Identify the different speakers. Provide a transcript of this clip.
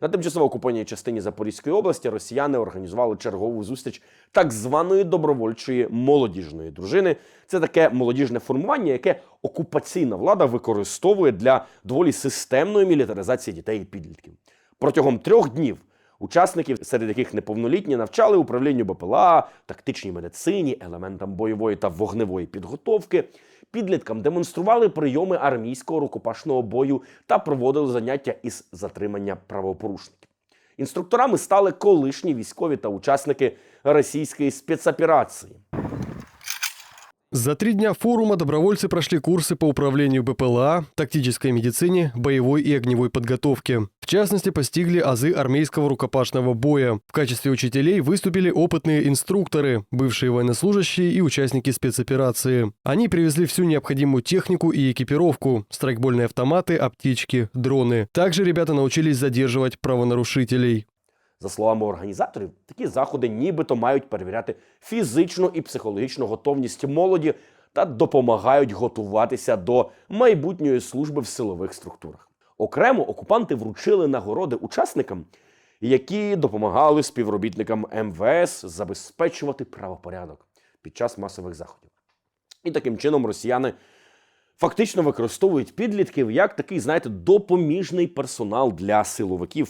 Speaker 1: На тимчасово окупованій частині Запорізької області росіяни організували чергову зустріч так званої добровольчої молодіжної дружини. Це таке молодіжне формування, яке окупаційна влада використовує для доволі системної мілітаризації дітей і підлітків. Протягом трьох днів учасників, серед яких неповнолітні, навчали управлінню БПЛА, тактичній медицині, елементам бойової та вогневої підготовки. Підліткам демонстрували прийоми армійського рукопашного бою та проводили заняття із затримання правопорушників. Інструкторами стали колишні військові та учасники російської спецоперації.
Speaker 2: За три дня форума добровольцы прошли курсы по управлению БПЛА, тактической медицине, боевой и огневой подготовке. В частности, постигли азы армейского рукопашного боя. В качестве учителей выступили опытные инструкторы, бывшие военнослужащие и участники спецоперации. Они привезли всю необходимую технику и экипировку, страйкбольные автоматы, аптечки, дроны. Также ребята научились задерживать правонарушителей.
Speaker 1: За словами організаторів, такі заходи нібито мають перевіряти фізичну і психологічну готовність молоді та допомагають готуватися до майбутньої служби в силових структурах. Окремо окупанти вручили нагороди учасникам, які допомагали співробітникам МВС забезпечувати правопорядок під час масових заходів. І таким чином росіяни фактично використовують підлітків як такий, знаєте, допоміжний персонал для силовиків